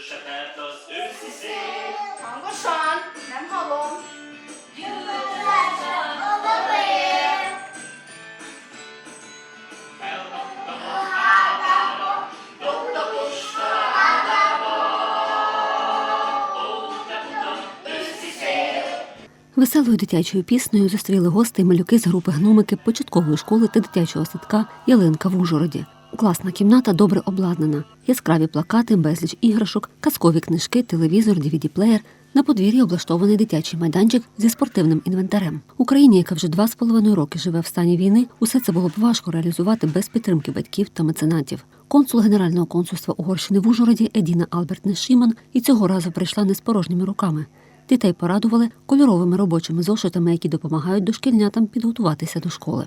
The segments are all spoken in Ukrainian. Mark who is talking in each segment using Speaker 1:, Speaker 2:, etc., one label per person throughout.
Speaker 1: sepet az őszi szél.
Speaker 2: Hangosan, nem hallom.
Speaker 1: Elhattam a hátába, dobtak ostorádába. Ó, te buta.
Speaker 3: Веселою дитячою піснею зустріли гостей малюки з групи гномики початкової школи та дитячого садка Ялинка в Ужгороді. Класна кімната добре обладнана, яскраві плакати, безліч іграшок, казкові книжки, телевізор, DVD-плеєр. На подвір'ї облаштований дитячий майданчик зі спортивним інвентарем. Україні, яка вже два з половиною роки живе в стані війни, усе це було б важко реалізувати без підтримки батьків та меценатів. Консул Генерального консульства Угорщини в Ужгороді Едіна Албертне Шіман і цього разу прийшла не з порожніми руками. Дітей порадували кольоровими робочими зошитами, які допомагають дошкільнятам підготуватися до школи.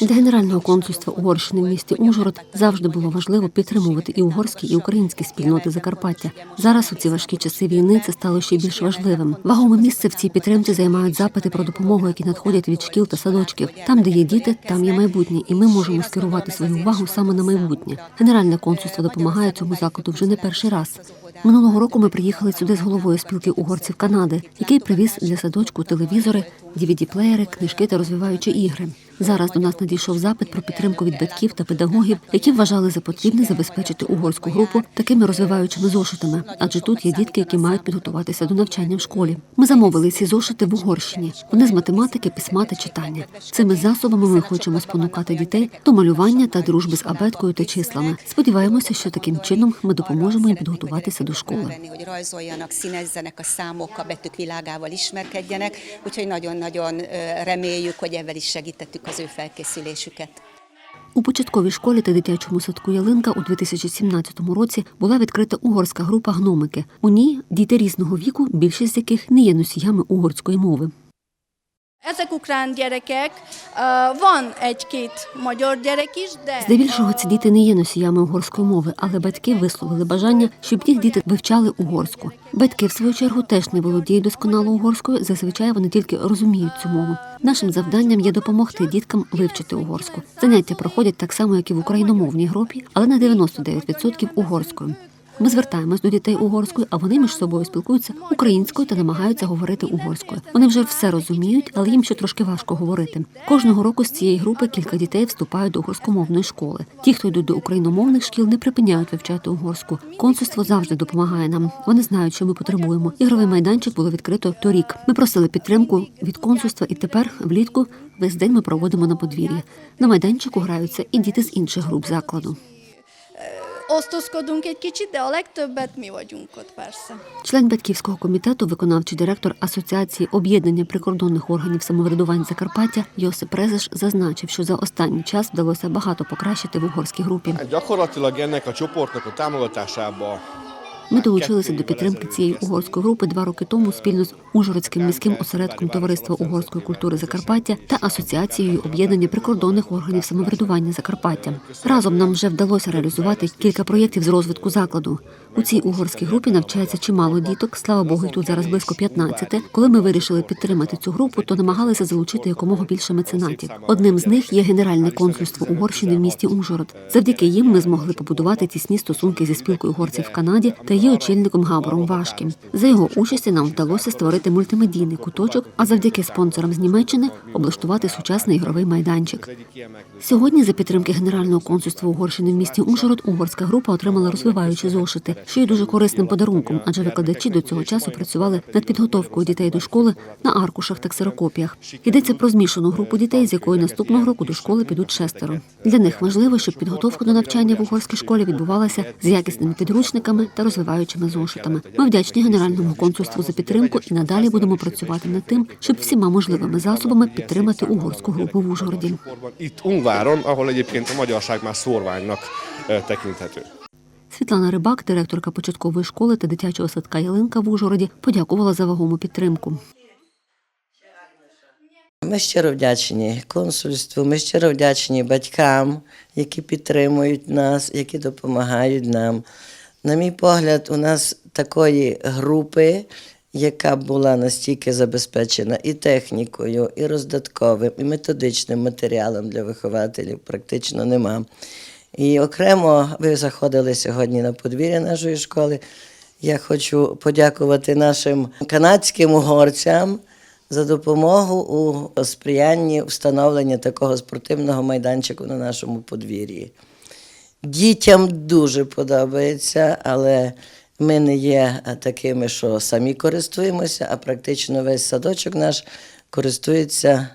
Speaker 3: Генерального консульства Угорщини в місті Ужгород завжди було важливо підтримувати і угорські, і українські спільноти Закарпаття. Зараз у ці важкі часи війни це стало ще більш важливим. Вагоме місце в цій підтримці займають запити про допомогу, які надходять від шкіл та садочків. Там, де є діти, там є майбутнє, і ми можемо скерувати свою увагу саме на майбутнє. Генеральне консульство допомагає цьому закладу вже не перший раз. Минулого року ми приїхали сюди з головою спілки угорців Канади, який привіз для садочку телевізори, DVD-плеєри, книжки та розвиваючі ігри. Зараз до нас надійшов запит про підтримку від батьків та педагогів, які вважали за потрібне забезпечити угорську групу такими розвиваючими зошитами, адже тут є дітки, які мають підготуватися до навчання в школі. Ми замовили ці зошити в Угорщині. Вони з математики, письма та читання. Цими засобами ми хочемо спонукати дітей до малювання та дружби з абеткою та числами. Сподіваємося, що таким чином ми допоможемо їм підготуватися до школи.
Speaker 4: Ö, reméljük, hogy ebben is segítettük az ő felkészülésüket.
Speaker 3: У початковій школі та дитячому садку Ялинка у 2017 році була відкрита угорська група гномики. У ній діти різного віку, більшість з яких не є носіями угорської мови.
Speaker 5: Ezek ukrán gyerekek, van egy-két magyar gyerek.
Speaker 3: Здебільшого ці діти не є носіями угорської мови, але батьки висловили бажання, щоб їх діти вивчали угорську. Батьки, в свою чергу, теж не володіють досконало угорською. Зазвичай вони тільки розуміють цю мову. Нашим завданням є допомогти діткам вивчити угорську. Заняття проходять так само, як і в україномовній групі, але на 99% угорською. Ми звертаємось до дітей угорською, а вони між собою спілкуються українською та намагаються говорити угорською. Вони вже все розуміють, але їм ще трошки важко говорити. Кожного року з цієї групи кілька дітей вступають до угорськомовної школи. Ті, хто йдуть до україномовних шкіл, не припиняють вивчати угорську. Консульство завжди допомагає нам. Вони знають, що ми потребуємо. Ігровий майданчик було відкрито торік. Ми просили підтримку від консульства, і тепер влітку весь день ми проводимо на подвір'ї. На майданчику граються і діти з інших груп закладу.
Speaker 5: Osztozkodunk egy kicsit, de a legtöbbet mi vagyunk ott persze.
Speaker 3: Член батьківського комітету, виконавчий директор Асоціації об'єднання прикордонних органів самоврядування Закарпаття Йосип Резеш зазначив, що за останній час вдалося багато покращити в угорській групі.
Speaker 6: Gyakorlatilag ennek a csoportnak a támogatásába
Speaker 3: Ми долучилися до підтримки цієї угорської групи два роки тому спільно з Ужгородським міським осередком Товариства угорської культури Закарпаття та Асоціацією об'єднання прикордонних органів самоврядування Закарпаття. Разом нам вже вдалося реалізувати кілька проєктів з розвитку закладу. У цій угорській групі навчається чимало діток. Слава Богу, тут зараз близько 15. Коли ми вирішили підтримати цю групу, то намагалися залучити якомога більше меценатів. Одним з них є Генеральне консульство Угорщини в місті Ужгород. Завдяки їм ми змогли побудувати тісні стосунки зі спілкою угорців в Канаді та її очільником Габором Вашкім. За його участі нам вдалося створити мультимедійний куточок, а завдяки спонсорам з Німеччини облаштувати сучасний ігровий майданчик. Сьогодні, за підтримки Генерального консульства Угорщини в місті Ужгород, угорська група отримала розвиваючі зошити, що є дуже корисним подарунком, адже викладачі до цього часу працювали над підготовкою дітей до школи на аркушах та ксерокопіях. Йдеться про змішану групу дітей, з якої наступного року до школи підуть шестеро. Для них важливо, щоб підготовка до навчання в угорській школі відбувалася з якісними підручниками та розвиваючими зошитами. Ми вдячні Генеральному консульству за підтримку і надалі будемо працювати над тим, щоб всіма можливими засобами підтримати угорську групу в Ужгороді.
Speaker 6: tekinthető.
Speaker 3: Світлана Рибак, директорка початкової школи та дитячого садка Ялинка в Ужгороді, подякувала за вагому підтримку.
Speaker 7: Ми щиро вдячні консульству, ми щиро вдячні батькам, які підтримують нас, які допомагають нам. На мій погляд, у нас такої групи, яка була настільки забезпечена і технікою, і роздатковим, і методичним матеріалом для вихователів, практично нема. І окремо ви заходили сьогодні на подвір'я нашої школи. Я хочу подякувати нашим канадським угорцям за допомогу у сприянні встановлення такого спортивного майданчику на нашому подвір'ї. Дітям дуже подобається, але ми не є е, такими, що самі користуємося, а практично весь садочок наш користується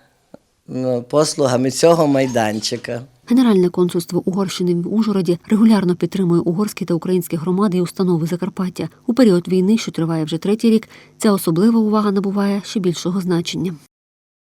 Speaker 7: послугами цього майданчика.
Speaker 3: Генеральне консульство Угорщини в Ужгороді регулярно підтримує угорські та українські громади і установи Закарпаття. У період війни, що триває вже третій рік, ця особлива увага набуває ще більшого значення.